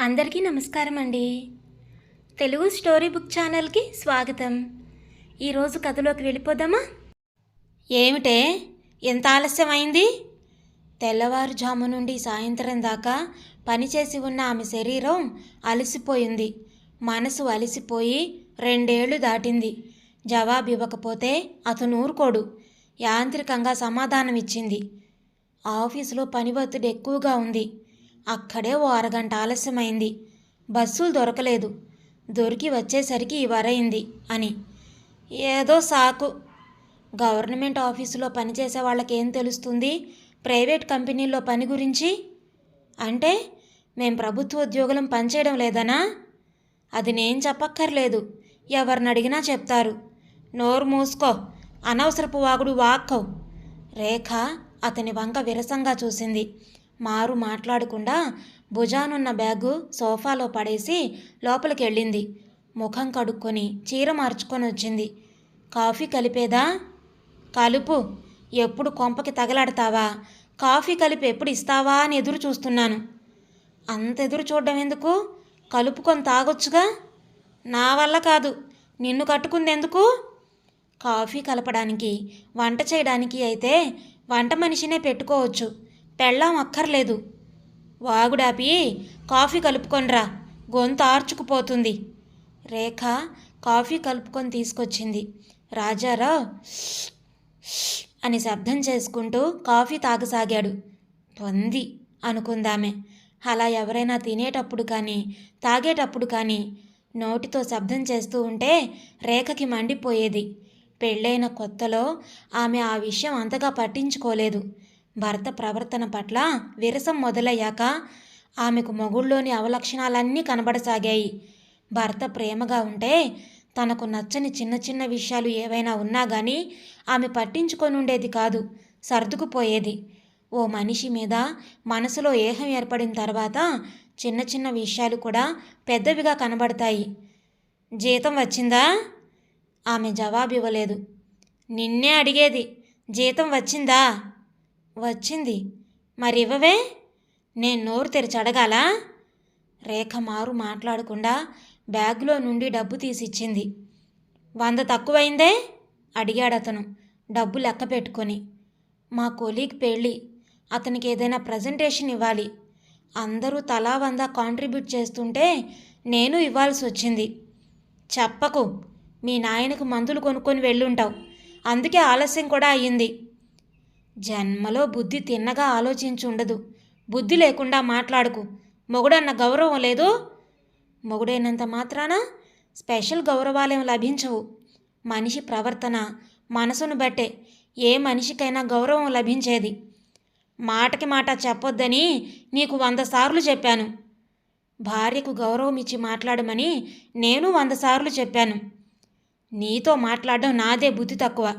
అందరికీ నమస్కారం అండి. తెలుగు స్టోరీ బుక్ ఛానల్కి స్వాగతం. ఈరోజు కథలోకి వెళ్ళిపోదామా? ఏమిటే? ఎంత ఆలస్యం అయింది తెల్లవారుజాము నుండి సాయంత్రం దాకా పనిచేసి ఉన్న ఆమె శరీరం అలసిపోయింది. మనసు అలసిపోయి రెండేళ్ళు దాటింది. జవాబు ఇవ్వకపోతే అతను ఊరుకోడు. యాంత్రికంగా సమాధానం ఇచ్చింది ఆఫీసులో పని ఒత్తిడి ఎక్కువగా ఉంది. అక్కడే ఓ అరగంట ఆలస్యమైంది. బస్సులు దొరకలేదు. దొరికి వచ్చేసరికి ఈ వరైంది అని. ఏదో సాకు. గవర్నమెంట్ ఆఫీసులో పనిచేసే వాళ్ళకి ఏం తెలుస్తుంది? ప్రైవేట్ కంపెనీల్లో పని గురించి? అంటే మేం ప్రభుత్వ ఉద్యోగులం పనిచేయడం లేదనా? అది నేను చెప్పక్కర్లేదు. ఎవరిని అడిగినా చెప్తారు. నోరు మూసుకో. అనవసరపు వాగుడు వాక్కవు. రేఖ అతని వంక విరసంగా చూసింది. మారు మాట్లాడకుండా భుజానున్న బ్యాగు సోఫాలో పడేసి లోపలికి వెళ్ళింది ముఖం కడుక్కొని చీర మార్చుకొని వచ్చింది. కాఫీ కలిపేదా? కలుపు. ఎప్పుడు కొంపకి తగలాడతావా? కాఫీ కలిపి ఎప్పుడు ఇస్తావా అని ఎదురు చూస్తున్నాను. అంత ఎదురు చూడడం ఎందుకు? కలుపుకొని తాగొచ్చుగా? నా వల్ల కాదు. నిన్ను కట్టుకుంది ఎందుకు? కాఫీ కలపడానికి వంట చేయడానికి అయితే వంట మనిషినే పెట్టుకోవచ్చు. పెళ్ళాం అక్కర్లేదు. వాగుడాపి కాఫీ కలుపుకొనిరా. గొంతు ఆర్చుకుపోతుంది. రేఖ కాఫీ కలుపుకొని తీసుకొచ్చింది. రాజారావు అని శబ్దం చేసుకుంటూ కాఫీ తాగసాగాడు. పొంది అనుకుందామే. అలా ఎవరైనా తినేటప్పుడు కానీ తాగేటప్పుడు కానీ నోటితో శబ్దం చేస్తూ ఉంటే రేఖకి మండిపోయేది. పెళ్ళైన కొత్తలో ఆమె ఆ విషయం అంతగా పట్టించుకోలేదు. భర్త ప్రవర్తన పట్ల విరసం మొదలయ్యాక ఆమెకు మొగుళ్ళోని అవలక్షణాలన్నీ కనబడసాగాయి. భర్త ప్రేమగా ఉంటే తనకు నచ్చని చిన్న చిన్న విషయాలు ఏవైనా ఉన్నా కానీ ఆమె పట్టించుకొని ఉండేది కాదు సర్దుకుపోయేది. ఓ మనిషి మీద మనసులో ఏహం ఏర్పడిన తర్వాత చిన్న చిన్న విషయాలు కూడా పెద్దవిగా కనబడతాయి. జీతం వచ్చిందా? ఆమె జవాబు ఇవ్వలేదు నిన్నే అడిగేది జీతం వచ్చిందా? వచ్చింది. మరివ్వవే? నేను నోరు తెరిచి అడగాలా? రేఖ మారు మాట్లాడకుండా బ్యాగులో నుండి డబ్బు తీసిచ్చింది. వంద తక్కువైందే? అడిగాడు అతను డబ్బు లెక్క పెట్టుకొని. మా కొలీగ్ పెళ్ళి అతనికి ఏదైనా ప్రజెంటేషన్ ఇవ్వాలి. అందరూ తలా వంద కాంట్రిబ్యూట్ చేస్తుంటే నేను ఇవ్వాల్సి వచ్చింది. చెప్పకు మీ నాయనకు మందులు కొనుక్కొని వెళ్ళుంటావు. అందుకే ఆలస్యం కూడా అయ్యింది. జన్మలో బుద్ధి తిన్నగా ఆలోచించుండదు. బుద్ధి లేకుండా మాట్లాడుకు. మొగుడన్న గౌరవం లేదు. మొగుడైనంత మాత్రాన స్పెషల్ గౌరవాలేం లభించవు. మనిషి ప్రవర్తన మనసును బట్టే ఏ మనిషికైనా గౌరవం లభించేది. మాటకి మాట చెప్పొద్దని నీకు వంద సార్లు చెప్పాను. భార్యకు గౌరవం ఇచ్చి మాట్లాడమని నేను వంద సార్లు చెప్పాను. నీతో మాట్లాడడం నాదే బుద్ధి తక్కువ.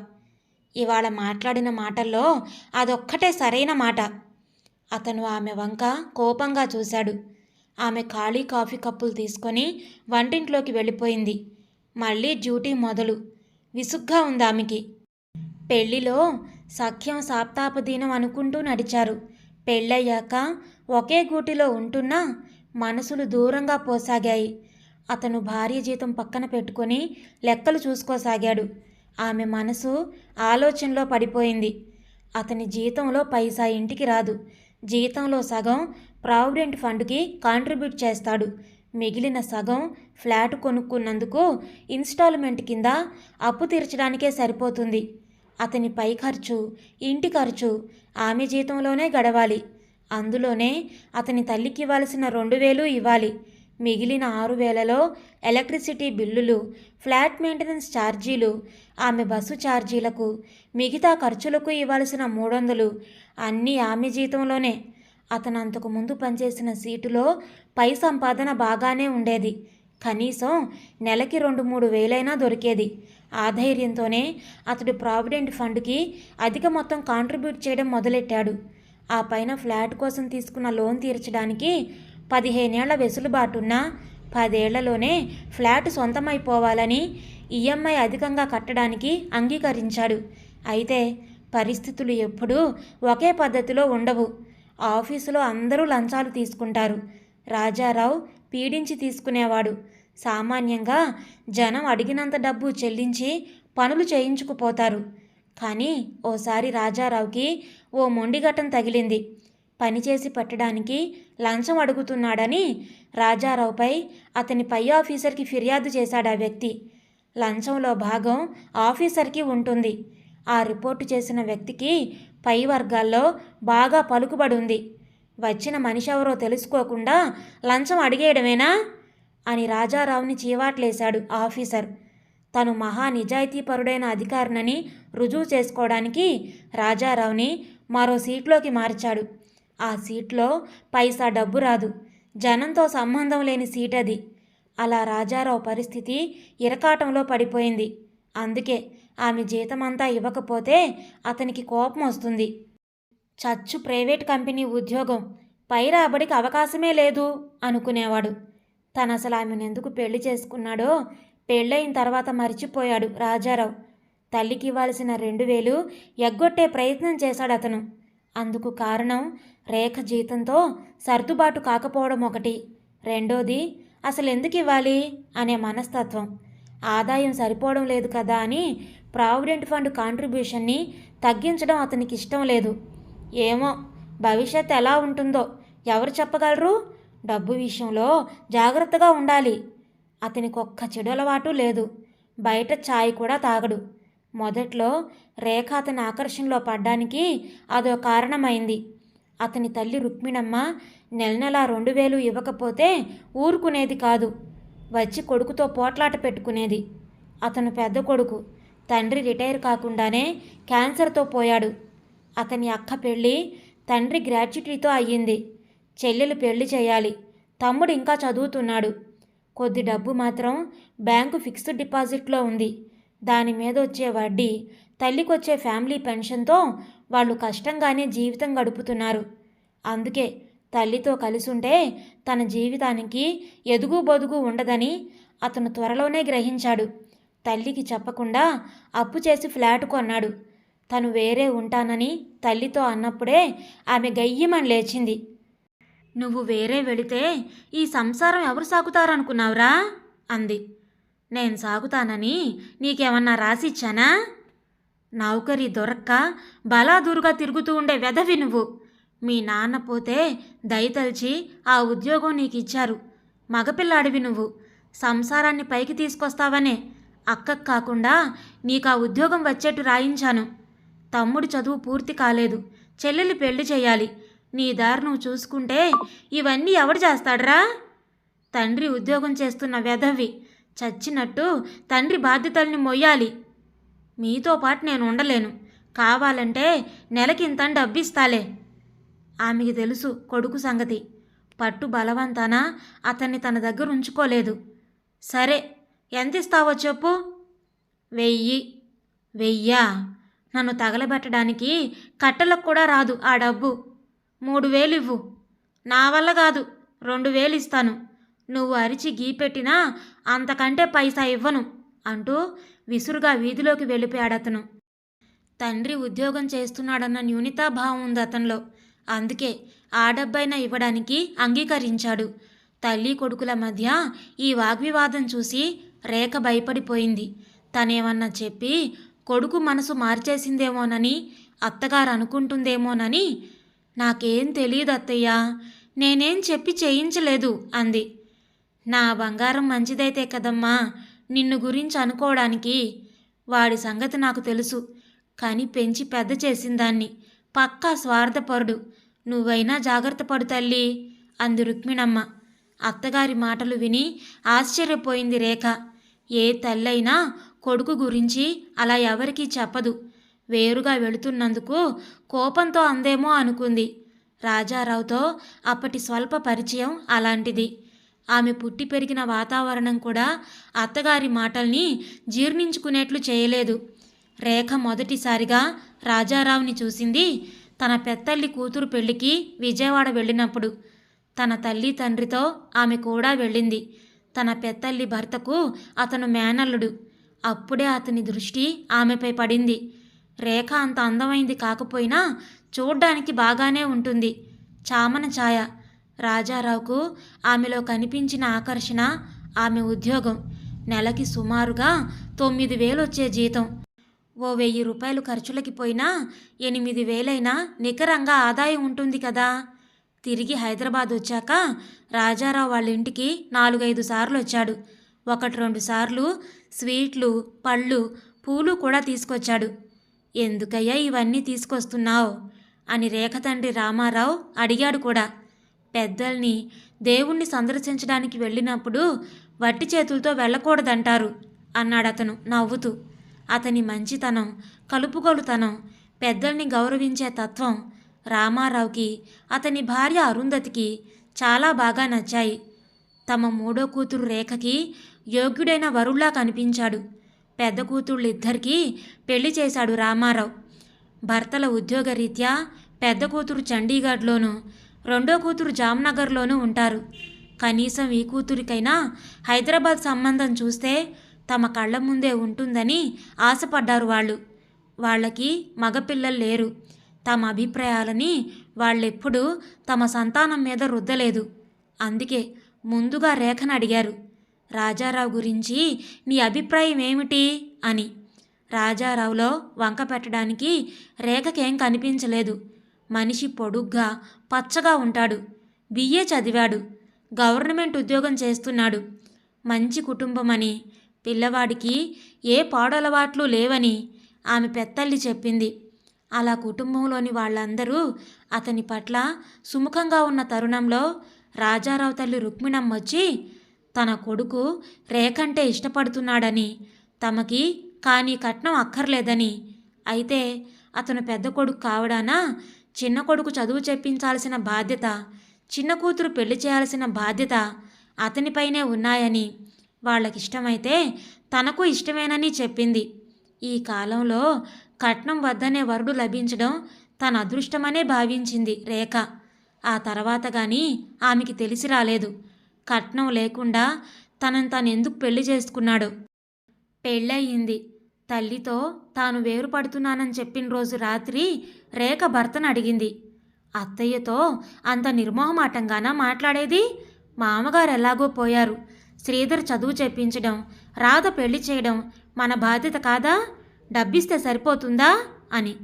ఇవాళ మాట్లాడిన మాటల్లో అదొక్కటే సరైన మాట. అతను ఆమె వంక కోపంగా చూశాడు. ఆమె ఖాళీ కాఫీ కప్పులు తీసుకొని వంటింట్లోకి వెళ్ళిపోయింది. మళ్ళీ డ్యూటీ మొదలు. విసుగ్గా ఉంది ఆమెకి. పెళ్ళిలో సఖ్యం సాప్తాపదీనం అనుకుంటూ నడిచారు. పెళ్ళయ్యాక ఒకే గూటిలో ఉంటున్నా మనసులు దూరంగా పోసాగాయి. అతను భార్య జీతం పక్కన పెట్టుకొని లెక్కలు చూసుకోసాగాడు. ఆమె మనసు ఆలోచనలో పడిపోయింది. అతని జీతంలో పైసా ఇంటికి రాదు. జీతంలో సగం ప్రావిడెంట్ ఫండ్కి కాంట్రిబ్యూట్ చేస్తాడు. మిగిలిన సగం ఫ్లాట్ కొనుక్కున్నందుకు ఇన్స్టాల్మెంట్ కింద అప్పు తీర్చడానికే సరిపోతుంది. అతని పై ఖర్చు ఇంటి ఖర్చు ఆమె జీతంలోనే గడవాలి. అందులోనే అతని తల్లికి ఇవ్వాల్సిన రెండు వేలు ఇవ్వాలి. మిగిలిన ఆరు వేలలో ఎలక్ట్రిసిటీ బిల్లులు ఫ్లాట్ మెయింటెనెన్స్ ఛార్జీలు ఆమె బస్సు ఛార్జీలకు మిగతా ఖర్చులకు ఇవ్వాల్సిన మూడు వందలు అన్నీ ఆమె జీతంలోనే. అతను అంతకు ముందు పనిచేసిన సీటులో పై సంపాదన బాగానే ఉండేది. కనీసం నెలకి రెండు మూడు వేలైనా దొరికేది. ఆ ధైర్యంతోనే అతడు ప్రావిడెంట్ ఫండ్కి అధిక మొత్తం కాంట్రిబ్యూట్ చేయడం మొదలెట్టాడు. ఆ పైన ఫ్లాట్ కోసం తీసుకున్న లోన్ తీర్చడానికి పదిహేనేళ్ళ వెసులుబాటున్న పదేళ్ళలోనే ఫ్లాట్ సొంతమైపోవాలని ఈఎంఐ అధికంగా కట్టడానికి అంగీకరించాడు. అయితే పరిస్థితులు ఎప్పుడూ ఒకే పద్ధతిలో ఉండవు. ఆఫీసులో అందరూ లంచాలు తీసుకుంటారు. రాజారావు పీడించి తీసుకునేవాడు. సామాన్యంగా జనం అడిగినంత డబ్బు చెల్లించి పనులు చేయించుకుపోతారు. కానీ ఓసారి రాజారావుకి ఓ మొండిఘటం తగిలింది. పనిచేసి పెట్టడానికి లంచం అడుగుతున్నాడని రాజారావుపై అతని పై ఆఫీసర్కి ఫిర్యాదు చేశాడు ఆ వ్యక్తి. లంచంలో భాగం ఆఫీసర్కి ఉంటుంది. ఆ రిపోర్టు చేసిన వ్యక్తికి పై వర్గాల్లో బాగా పలుకుబడి ఉంది వచ్చిన మనిషి ఎవరో తెలుసుకోకుండా లంచం అడిగేయడమేనా? అని రాజారావుని చీవాట్లేశాడు ఆఫీసర్. తను మహా నిజాయితీపరుడైన అధికారినని రుజువు చేసుకోవడానికి రాజారావుని మరో సీట్లోకి మార్చాడు. ఆ సీట్లో పైసా డబ్బు రాదు. జనంతో సంబంధం లేని సీట్ అది అలా రాజారావు పరిస్థితి ఇరకాటంలో పడిపోయింది. అందుకే ఆమె జీతమంతా ఇవ్వకపోతే అతనికి కోపం వస్తుంది. చచ్చు ప్రైవేట్ కంపెనీ ఉద్యోగం. పై రాబడికి అవకాశమే లేదు అనుకునేవాడు. తను అసలు ఆమెను ఎందుకు పెళ్ళి చేసుకున్నాడో పెళ్ళయిన తర్వాత మర్చిపోయాడు రాజారావు. తల్లికి ఇవ్వాల్సిన రెండు వేలు ఎగ్గొట్టే ప్రయత్నం చేశాడు అతను అందుకు కారణం రేఖ జీతంతో సర్దుబాటు కాకపోవడం ఒకటి. రెండోది అసలు ఎందుకు ఇవ్వాలి అనే మనస్తత్వం. ఆదాయం సరిపోవడం లేదు కదా అని ప్రావిడెంట్ ఫండ్ కాంట్రిబ్యూషన్ని తగ్గించడం అతనికి ఇష్టం లేదు. ఏమో భవిష్యత్ ఎలా ఉంటుందో ఎవరు చెప్పగలరు? డబ్బు విషయంలో జాగ్రత్తగా ఉండాలి. అతనికి ఒక్క చెడు అలవాటు లేదు. బయట ఛాయ్ కూడా తాగడు. మొదట్లో రేఖ అతని ఆకర్షణలో పడ్డానికి అదో కారణమైంది. అతని తల్లి రుక్మిణమ్మ నెల నెల రెండు వేలు ఇవ్వకపోతే ఊరుకునేది కాదు. వచ్చి కొడుకుతో పోట్లాట పెట్టుకునేది. అతను పెద్ద కొడుకు. తండ్రి రిటైర్ కాకుండానే క్యాన్సర్తో పోయాడు. అతని అక్క పెళ్ళి తండ్రి గ్రాట్యుటీతో అయ్యింది. చెల్లెలు పెళ్ళి చేయాలి. తమ్ముడు ఇంకా చదువుతున్నాడు. కొద్ది డబ్బు మాత్రం బ్యాంకు ఫిక్స్డ్ డిపాజిట్లో ఉంది. దాని మీద వచ్చే వడ్డీ తల్లికొచ్చే ఫ్యామిలీ పెన్షన్తో వాళ్ళు కష్టంగానే జీవితం గడుపుతున్నారు. అందుకే తల్లితో కలిసి ఉంటే తన జీవితానికి ఎదుగు బొదుగు ఉండదని అతను త్వరలోనే గ్రహించాడు. తల్లికి చెప్పకుండా అప్పు చేసి ఫ్లాట్ కొన్నాడు. తను వేరే ఉంటానని తల్లితో అన్నప్పుడే ఆమె గయ్యమని లేచింది. నువ్వు వేరే వెళితే ఈ సంసారం ఎవరు సాగుతారనుకున్నావురా అంది. నేను సాగుతానని నీకేమన్నా రాసిచ్చానా? నౌకరి దొరక్క బలాదూరుగా తిరుగుతూ ఉండే వెధవి నువ్వు. మీ నాన్న పోతే దయతలిచి ఆ ఉద్యోగం నీకు ఇచ్చారు మగపిల్లాడివి నువ్వు. సంసారాన్ని పైకి తీసుకొస్తావనే. అక్కకు కాకుండా నీకు ఆ ఉద్యోగం వచ్చేట్టు రాయించాను. తమ్ముడి చదువు పూర్తి కాలేదు. చెల్లెలి పెళ్ళి చేయాలి. నీ దారి నువ్వు చూసుకుంటే ఇవన్నీ ఎవడు చేస్తాడ్రా? తండ్రి ఉద్యోగం చేస్తున్న వెధవి. చచ్చినట్టు తండ్రి బాధ్యతల్ని మొయ్యాలి. మీతో పాటు నేను ఉండలేను. కావాలంటే నెలకి ఇంత డబ్బిస్తాలే. ఆమెకి తెలుసు కొడుకు సంగతి. పట్టు బలవంతాన అతన్ని తన దగ్గర ఉంచుకోలేదు. సరే ఎంత ఇస్తావో చెప్పు. వెయ్యి. వెయ్యా? నన్ను తగలబెట్టడానికి కట్టలకు కూడా రాదు ఆ డబ్బు. మూడు వేలు ఇవ్వు. నా వల్ల కాదు రెండు వేలు ఇస్తాను. నువ్వు అరిచి గీపెట్టినా అంతకంటే పైసా ఇవ్వను అంటూ విసురుగా వీధిలోకి వెళ్ళిపోయాడు అతను తండ్రి ఉద్యోగం చేస్తున్నాడన్న న్యూనితాభావం ఉంది అతనిలో అందుకే ఆ డబ్బైనా ఇవ్వడానికి అంగీకరించాడు. తల్లి కొడుకుల మధ్య ఈ వాగ్వివాదం చూసి రేఖ భయపడిపోయింది. తనేమన్నా చెప్పి కొడుకు మనసు మార్చేసిందేమోనని అత్తగారు అనుకుంటుందేమోనని నాకేం తెలియదు అత్తయ్య నేనేం చెప్పి చేయించలేదు అంది. నా బంగారం మంచిదైతే కదమ్మా నిన్ను గురించి అనుకోవడానికి. వాడి సంగతి నాకు తెలుసు కానీ పెంచి పెద్ద చేసిందాన్ని పక్కా స్వార్థపరుడు. నువ్వైనా జాగ్రత్త పడు తల్లి అంది రుక్మిణమ్మ. అత్తగారి మాటలు విని ఆశ్చర్యపోయింది రేఖ. ఏ తల్లైనా కొడుకు గురించి అలా ఎవరికీ చెప్పదు. వేరుగా వెళుతున్నందుకు కోపంతో అందేమో అనుకుంది. రాజారావుతో అప్పటి స్వల్ప పరిచయం అలాంటిది. ఆమె పుట్టి పెరిగిన వాతావరణం కూడా అత్తగారి మాటల్ని జీర్ణించుకునేట్లు చేయలేదు. రేఖ మొదటిసారిగా రాజారావుని చూసింది తన పెత్తల్లి కూతురు పెళ్ళికి విజయవాడ వెళ్ళినప్పుడు. తన తల్లి తండ్రితో ఆమె కూడా వెళ్ళింది. తన పెత్తల్లి భర్తకు అతను మేనల్లుడు. అప్పుడే అతని దృష్టి ఆమెపై పడింది. రేఖ అంత అందమైంది కాకపోయినా చూడ్డానికి బాగానే ఉంటుంది. చామన ఛాయ. రాజారావుకు ఆమెలో కనిపించిన ఆకర్షణ ఆమె ఉద్యోగం. నెలకి సుమారుగా తొమ్మిది వేలు వచ్చే జీతం. ఓ వెయ్యి రూపాయలు ఖర్చులకి పోయినా ఎనిమిది వేలైనా నికరంగా ఆదాయం ఉంటుంది కదా. తిరిగి హైదరాబాద్ వచ్చాక రాజారావు వాళ్ళ ఇంటికి నాలుగైదు సార్లు వచ్చాడు. ఒకటి రెండు సార్లు స్వీట్లు పళ్ళు పూలు కూడా తీసుకొచ్చాడు. ఎందుకయ్యా ఇవన్నీ తీసుకొస్తున్నావు? అని రేఖ తండ్రి రామారావు అడిగాడు కూడా. పెద్దల్ని దేవుణ్ణి సందర్శించడానికి వెళ్ళినప్పుడు వట్టి చేతులతో వెళ్ళకూడదంటారు అన్నాడతను నవ్వుతూ. అతని మంచితనం కలుపుగోలుతనం పెద్దల్ని గౌరవించే తత్వం రామారావుకి అతని భార్య అరుంధతికి చాలా బాగా నచ్చాయి. తమ మూడో కూతురు రేఖకి యోగ్యుడైన వరుళ్ళా కనిపించాడు. పెద్ద కూతుళ్ళిద్దరికీ పెళ్ళి చేశాడు రామారావు. భర్తల ఉద్యోగరీత్యా పెద్ద కూతురు చండీగఢ్లోనూ రెండో కూతురు జామ్నగర్లోనూ ఉంటారు. కనీసం ఈ కూతురికైనా హైదరాబాద్ సంబంధం చూస్తే తమ కళ్ళ ముందే ఉంటుందని ఆశపడ్డారు వాళ్ళు. వాళ్ళకి మగపిల్లలు లేరు. తమ అభిప్రాయాలని వాళ్ళెప్పుడూ తమ సంతానం మీద రుద్దలేదు. అందుకే ముందుగా రేఖను అడిగారు. రాజారావు గురించి నీ అభిప్రాయం ఏమిటి? అని. రాజారావులో వంక పెట్టడానికి రేఖకేం కనిపించలేదు. మనిషి పొడుగ్గా పచ్చగా ఉంటాడు. బిఏ చదివాడు. గవర్నమెంట్ ఉద్యోగం చేస్తున్నాడు. మంచి కుటుంబమని పిల్లవాడికి ఏ పాడలవాట్లు లేవని ఆమె పెత్తల్లి చెప్పింది. అలా కుటుంబంలోని వాళ్ళందరూ అతని పట్ల సుముఖంగా ఉన్న తరుణంలో రాజారావు తల్లి రుక్మిణమ్మ వచ్చి తన కొడుకు రేఖంటే ఇష్టపడుతున్నాడని తమకి కానీ కట్నం అక్కర్లేదని అయితే అతను పెద్ద కొడుకు కావడానా చిన్న కొడుకు చదువు చెప్పించాల్సిన బాధ్యత చిన్న కూతురు పెళ్ళి చేయాల్సిన బాధ్యత అతనిపైనే ఉన్నాయని వాళ్ళకిష్టమైతే తనకు ఇష్టమేనని చెప్పింది. ఈ కాలంలో కట్నం వద్దనే వరుడు లభించడం తన అదృష్టమనే భావించింది రేఖ. ఆ తర్వాత కానీ ఆమెకి తెలిసి రాలేదు. కట్నం లేకుండా తనను తను ఎందుకు పెళ్ళి చేసుకున్నాడు? పెళ్ళయింది. తల్లితో తాను వేరుపడుతున్నానని చెప్పిన రోజు రాత్రి రేఖ భర్తను అడిగింది. అత్తయ్యతో అంత నిర్మోహమాటంగానా మాట్లాడేది? మామగారు ఎలాగో పోయారు. శ్రీధర్ చదువు చెప్పించడం రాధ పెళ్ళి చేయడం మన బాధ్యత కాదా? డబ్బిస్తే సరిపోతుందా? అని.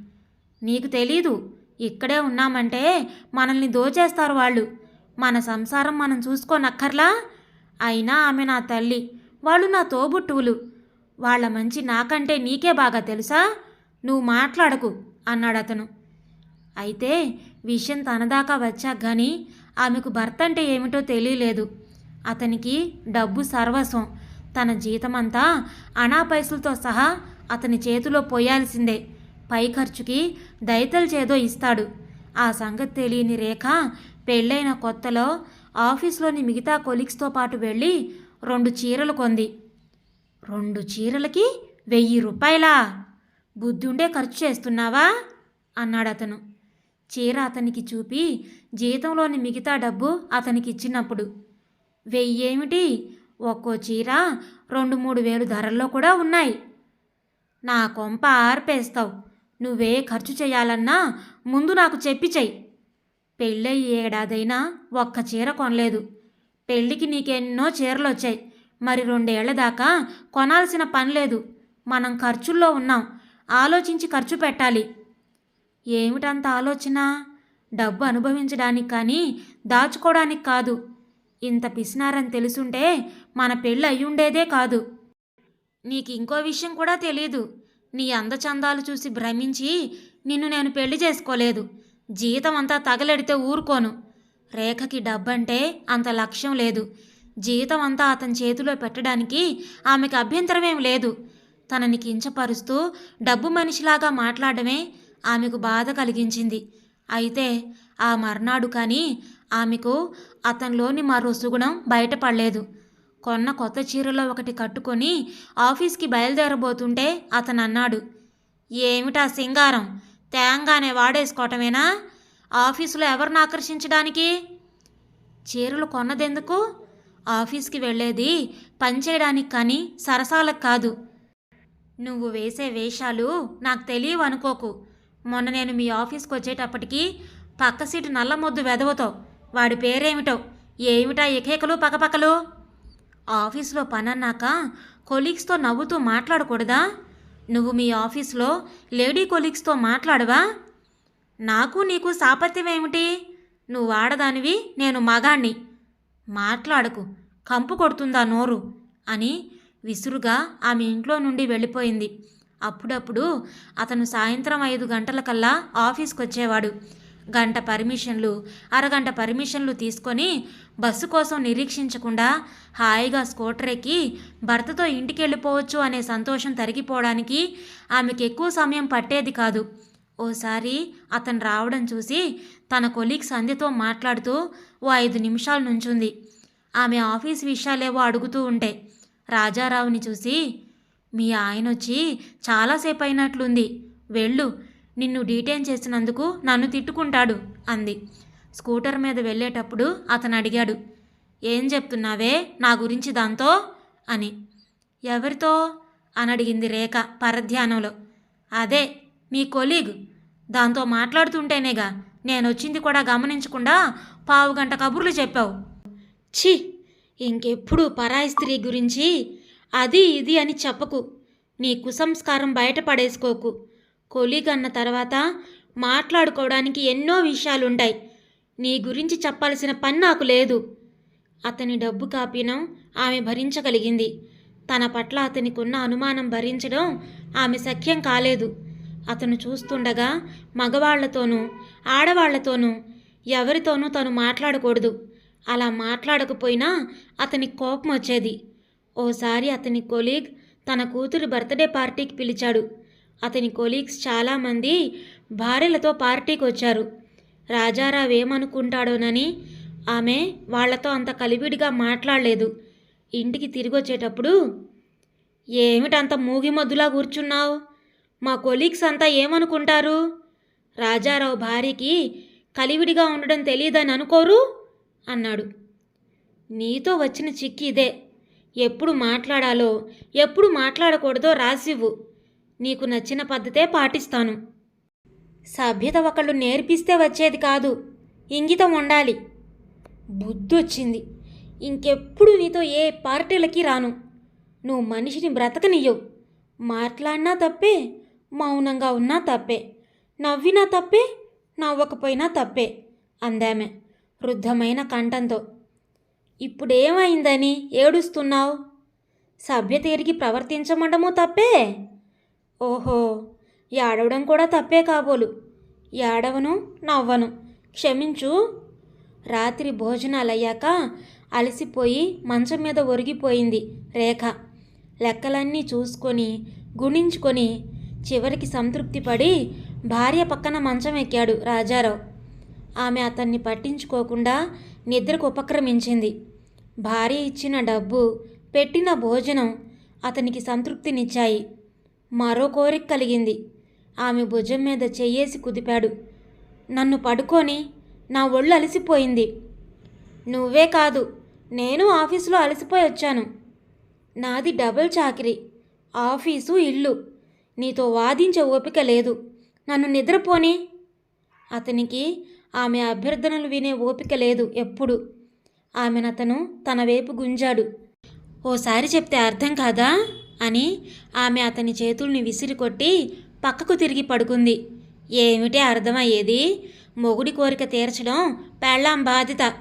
నీకు తెలీదు. ఇక్కడే ఉన్నామంటే మనల్ని దోచేస్తారు వాళ్ళు. మన సంసారం మనం చూసుకోనక్కర్లా? అయినా ఆమె నా తల్లి. వాళ్ళు నా తోబుట్టువులు. వాళ్ళ మంచి నాకంటే నీకే బాగా తెలుసా? నువ్వు మాట్లాడకు అన్నాడు అతను అయితే విషయం తనదాకా వచ్చాక కానీ ఆమెకు భర్త అంటే ఏమిటో తెలియలేదు. అతనికి డబ్బు సర్వస్వం. తన జీతమంతా అనా పైసలతో సహా అతని చేతిలో పోయాల్సిందే. పై ఖర్చుకి దయతలు చేదో ఇస్తాడు. ఆ సంగతి తెలియని రేఖ పెళ్ళైన కొత్తలో ఆఫీస్లోని మిగతా కొలీగ్స్తో పాటు వెళ్ళి రెండు చీరలు కొంది. రెండు చీరలకి వెయ్యి రూపాయలా? బుద్ధుండే ఖర్చు చేస్తున్నావా? అన్నాడు అతను చీర అతనికి చూపి జీతంలోని మిగతా డబ్బు అతనికి ఇచ్చినప్పుడు. వెయ్యేమిటి? ఒక్కో చీర రెండు మూడు వేలు ధరల్లో కూడా ఉన్నాయి. నా కొంప ఆర్పేస్తావు. నువ్వే ఖర్చు చేయాలన్నా ముందు నాకు చెప్పి చెయ్యి. పెళ్ళయి ఏడాదైనా ఒక్క చీర కొనలేదు. పెళ్ళికి నీకెన్నో చీరలు వచ్చాయి మరి రెండేళ్ళ దాకా కొనాల్సిన పని లేదు. మనం ఖర్చుల్లో ఉన్నాం. ఆలోచించి ఖర్చు పెట్టాలి. ఏమిటంత ఆలోచన? డబ్బు అనుభవించడానికి కానీ దాచుకోవడానికి కాదు. ఇంత పిసినారని తెలుసుంటే మన పెళ్ళి అయ్యుండేదే కాదు. నీకు ఇంకో విషయం కూడా తెలీదు. నీ అందచందాలు చూసి భ్రమించి నిన్ను నేను పెళ్ళి చేసుకోలేదు. జీతం అంతా తగలెడితే ఊరుకోను. రేఖకి డబ్బంటే అంత లక్ష్యం లేదు. జీవితం అంతా అతని చేతిలో పెట్టడానికి ఆమెకు అభ్యంతరమేం లేదు. తనని కించపరుస్తూ డబ్బు మనిషిలాగా మాట్లాడమే ఆమెకు బాధ కలిగించింది. అయితే ఆ మర్నాడు కానీ ఆమెకు అతనిలోని మరో సుగుణం బయటపడలేదు. కొన్న కొత్త చీరలో ఒకటి కట్టుకొని ఆఫీస్కి బయలుదేరబోతుంటే అతను అన్నాడు ఏమిటా సింగారం? తేంగానే వాడేసుకోవటమేనా ఆఫీసులో ఎవరిని ఆకర్షించడానికి? చీరలు కొన్నదెందుకు? ఆఫీస్కి వెళ్ళేది పనిచేయడానికి కానీ సరసాలకు కాదు. నువ్వు వేసే వేషాలు నాకు తెలియవు అనుకోకు. మొన్న నేను మీ ఆఫీస్కి వచ్చేటప్పటికి పక్క సీటు నల్లమొద్దు వెదవతో. వాడి పేరేమిటో? ఏమిటా ఎకేకలు పకపకలు ఆఫీస్లో పనన్నాక కొలీగ్స్తో నవ్వుతూ మాట్లాడకూడదా? నువ్వు మీ ఆఫీస్లో లేడీ కొలీగ్స్తో మాట్లాడవా? నాకు నీకు సాపత్యం ఏమిటి నువ్వు ఆడదానివి నేను మగాణ్ణి. మాట్లాడకు కంపు కొడుతుందా నోరు? అని విసురుగా ఆమె ఇంట్లో నుండి వెళ్ళిపోయింది. అప్పుడప్పుడు అతను సాయంత్రం ఐదు గంటలకల్లా ఆఫీస్కి వచ్చేవాడు గంట పర్మిషన్లు అరగంట పర్మిషన్లు తీసుకొని బస్సు కోసం నిరీక్షించకుండా హాయిగా స్కూటర్ ఎక్కి భర్తతో ఇంటికి వెళ్ళిపోవచ్చు అనే సంతోషం తరిగిపోవడానికి ఆమెకు ఎక్కువ సమయం పట్టేది కాదు. ఓసారి అతను రావడం చూసి తన కొలీగ్ సంధ్యతో మాట్లాడుతూ ఓ ఐదు నిమిషాలు నుంచుంది. ఆమె ఆఫీస్ విషయాలేవో అడుగుతూ ఉంటే రాజారావుని చూసి మీ ఆయన వచ్చి చాలాసేపు అయినట్లుంది వెళ్ళు నిన్ను డీటైన్ చేసినందుకు నన్ను తిట్టుకుంటాడు అంది. స్కూటర్ మీద వెళ్ళేటప్పుడు అతను అడిగాడు ఏం చెప్తున్నావే? నా గురించి దాంతో? అని. ఎవరితో? అని అడిగింది రేఖ పరధ్యానంలో. అదే మీ కొలీగ్. దాంతో మాట్లాడుతుంటేనేగా నేను వచ్చింది కూడా గమనించకుండా పావు గంట కబుర్లు చెప్పావు. ఛీ! ఇంకెప్పుడు పరాయి స్త్రీ గురించి అది ఇది అని చెప్పకు. నీ కుసంస్కారం బయటపడేసుకోకు కొలీగ్ అన్న తర్వాత మాట్లాడుకోవడానికి ఎన్నో విషయాలుంటాయి నీ గురించి చెప్పాల్సిన పని నాకు లేదు. అతని డబ్బు కాపీనం ఆమె భరించగలిగింది. తన పట్ల అతనికున్న అనుమానం భరించడం ఆమె సఖ్యం కాలేదు. అతను చూస్తుండగా మగవాళ్ళతోనూ ఆడవాళ్ళతోనూ ఎవరితోనూ తను మాట్లాడకూడదు. అలా మాట్లాడకపోయినా అతనికి కోపం వచ్చేది. ఓసారి అతని కొలీగ్ తన కూతురు బర్త్డే పార్టీకి పిలిచాడు. అతని కొలీగ్స్ చాలామంది భార్యలతో పార్టీకి వచ్చారు. రాజారావు ఏమనుకుంటాడోనని ఆమె వాళ్ళతో అంత కలివిడిగా మాట్లాడలేదు. ఇంటికి తిరిగి వచ్చేటప్పుడు ఏమిటంత మూగిమద్దులా కూర్చున్నావు? మా కొలీగ్స్ అంతా ఏమనుకుంటారు? రాజారావు భార్యకి కలివిడిగా ఉండడం తెలియదని అనుకోరు? అన్నాడు. నీతో వచ్చిన చిక్కి ఇదే. ఎప్పుడు మాట్లాడాలో ఎప్పుడు మాట్లాడకూడదో రాసివ్వు. నీకు నచ్చిన పద్ధతే పాటిస్తాను. సభ్యత ఒకళ్ళు నేర్పిస్తే వచ్చేది కాదు. ఇంగితం ఉండాలి. బుద్ధొచ్చింది. ఇంకెప్పుడు నీతో ఏ పార్టీలకి రాను. నువ్వు మనిషిని బ్రతకనియ్యవు. మాట్లాడినా తప్పే మౌనంగా ఉన్నా తప్పే. నవ్వినా తప్పే నవ్వకపోయినా తప్పే అందామె వృద్ధమైన కంఠంతో. ఇప్పుడేమైందని ఏడుస్తున్నావు? సభ్య తీరికి ప్రవర్తించమండము తప్పే? ఓహో ఏడవడం కూడా తప్పే కాబోలు. ఏడవను నవ్వను. క్షమించు. రాత్రి భోజనాలయ్యాక అలసిపోయి మంచం మీద ఒరిగిపోయింది రేఖ. లెక్కలన్నీ చూసుకొని గుణించుకొని చివరికి సంతృప్తిపడి భార్య పక్కన మంచం ఎక్కాడు రాజారావు. ఆమె అతన్ని పట్టించుకోకుండా నిద్రకు ఉపక్రమించింది. భార్య ఇచ్చిన డబ్బు పెట్టిన భోజనం అతనికి సంతృప్తినిచ్చాయి. మరో కోరిక కలిగింది. ఆమె భుజం మీద చెయ్యేసి కుదిపాడు. నన్ను పడుకొని నా ఒళ్ళు అలసిపోయింది. నువ్వే కాదు నేను ఆఫీసులో అలసిపోయి వచ్చాను. నాది డబుల్ చాకిరి ఆఫీసు ఇల్లు. నీతో వాదించే ఓపిక లేదు. నన్ను నిద్రపోని. అతనికి ఆమె అభ్యర్థనలు వినే ఓపిక లేదు ఎప్పుడు. ఆమెనతను తన వైపు గుంజాడు. ఓసారి చెప్తే అర్థం కాదా? అని ఆమె అతని చేతుల్ని విసిరికొట్టి పక్కకు తిరిగి పడుకుంది. ఏమిటి అర్థమయ్యేది? మొగుడి కోరిక తీర్చడం పెళ్ళాం బాధ్యత.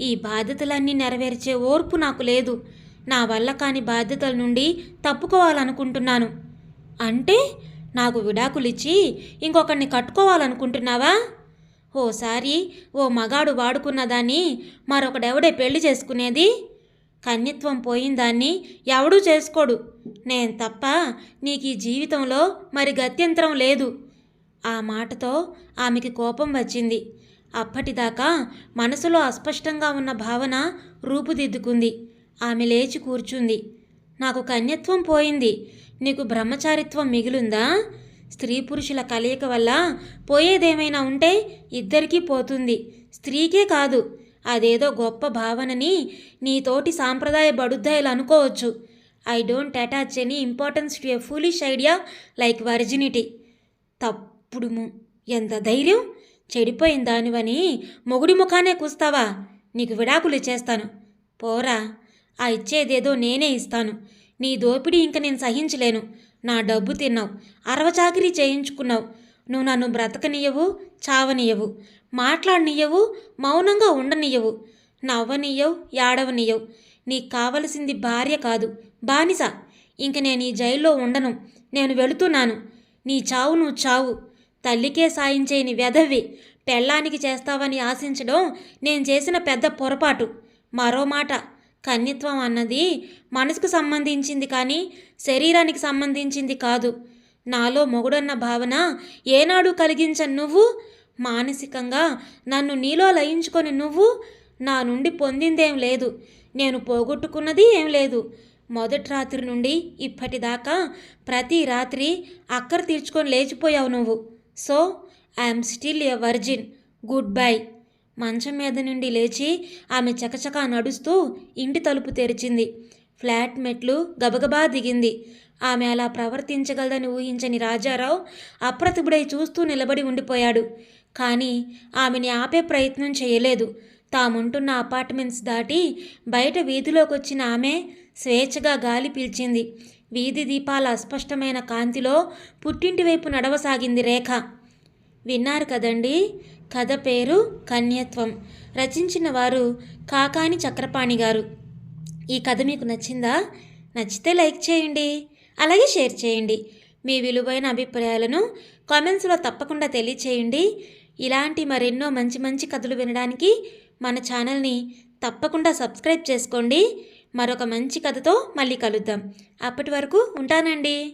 ఈ బాధ్యతలన్నీ నెరవేర్చే ఓర్పు నాకు లేదు. నా వల్ల కాని బాధ్యతల నుండి తప్పుకోవాలనుకుంటున్నాను. అంటే నాకు విడాకులిచ్చి ఇంకొకరిని కట్టుకోవాలనుకుంటున్నావా? ఓసారి ఓ మగాడు వాడుకున్నదాన్ని మరొకడెవడే పెళ్ళి చేసుకునేది? కన్యత్వం పోయిందాన్ని ఎవడూ చేసుకోడు. నేను తప్ప నీకు ఈ జీవితంలో మరి గత్యంతరం లేదు. ఆ మాటతో ఆమెకి కోపం వచ్చింది. అప్పటిదాకా మనసులో అస్పష్టంగా ఉన్న భావన రూపుదిద్దుకుంది. ఆమె లేచి కూర్చుంది. నాకు కన్యత్వం పోయింది. నీకు బ్రహ్మచారిత్వం మిగిలుందా? స్త్రీ పురుషుల కలయిక వల్ల పోయేదేమైనా ఉంటే ఇద్దరికీ పోతుంది. స్త్రీకే కాదు అదేదో గొప్ప భావనని నీతోటి సాంప్రదాయ బడుద్దాయిలు అనుకోవచ్చు. I don't attach any importance to a foolish idea like virginity. తప్పుడుము ఎంత ధైర్యం? చెడిపోయిన దానివని మొగుడి ముఖానే కూస్తావా? నీకు విడాకులు ఇచ్చేస్తాను. పోరా ఆ ఇచ్చేదేదో నేనే ఇస్తాను. నీ దోపిడీ ఇంక నేను సహించలేను. నా డబ్బు తిన్నావు. అరవచాకిరీ చేయించుకున్నావు. నువ్వు నన్ను బ్రతకనియవు చావనియవు. మాట్లాడనియవు మౌనంగా ఉండనియవు. నవ్వనియవు ఏడవనియవు నీకు కావలసింది భార్య కాదు బానిస. ఇంక నేను ఈ జైల్లో ఉండను. నేను వెళుతున్నాను. నీ చావు నువ్వు చావు. తల్లికే సాయించేని వెధవి పెళ్ళానికి చేస్తావని ఆశించడం నేను చేసిన పెద్ద పొరపాటు. మరో మాట కన్యత్వం అన్నది మనసుకు సంబంధించింది కానీ శరీరానికి సంబంధించింది కాదు. నాలో మొగుడన్న భావన ఏనాడు కలిగించను నువ్వు? మానసికంగా నన్ను నీలో లయించుకొని నువ్వు నా నుండి పొందిందేం లేదు. నేను పోగొట్టుకున్నది ఏం లేదు. మొదటి రాత్రి నుండి ఇప్పటిదాకా ప్రతి రాత్రి అక్కర తీర్చుకొని లేచిపోయావు నువ్వు. So I'm still a virgin. Good bye. మంచం మీద నుండి లేచి ఆమె చకచకా నడుస్తూ ఇంటి తలుపు తెరిచింది. ఫ్లాట్ మెట్లు గబగబా దిగింది. ఆమె అలా ప్రవర్తించగలదని ఊహించని రాజారావు అప్రతిభుడై చూస్తూ నిలబడి ఉండిపోయాడు. కానీ ఆమెని ఆపే ప్రయత్నం చేయలేదు. తాముంటున్న అపార్ట్మెంట్స్ దాటి బయట వీధిలోకి వచ్చిన ఆమె స్వేచ్ఛగా గాలి పీల్చింది. వీధి దీపాల అస్పష్టమైన కాంతిలో పుట్టింటి వైపు నడవసాగింది రేఖ. విన్నారు కదండి? కథ పేరు కన్యత్వం. రచించిన వారు కాకాని చక్రపాణి గారు. ఈ కథ మీకు నచ్చిందా? నచ్చితే లైక్ చేయండి. అలాగే షేర్ చేయండి. మీ విలువైన అభిప్రాయాలను కామెంట్స్లో తప్పకుండా తెలియచేయండి. ఇలాంటి మరెన్నో మంచి మంచి కథలు వినడానికి మన ఛానల్ని తప్పకుండా సబ్స్క్రైబ్ చేసుకోండి. మరొక మంచి కథతో మళ్ళీ కలుద్దాం. అప్పటి వరకు ఉంటానండి.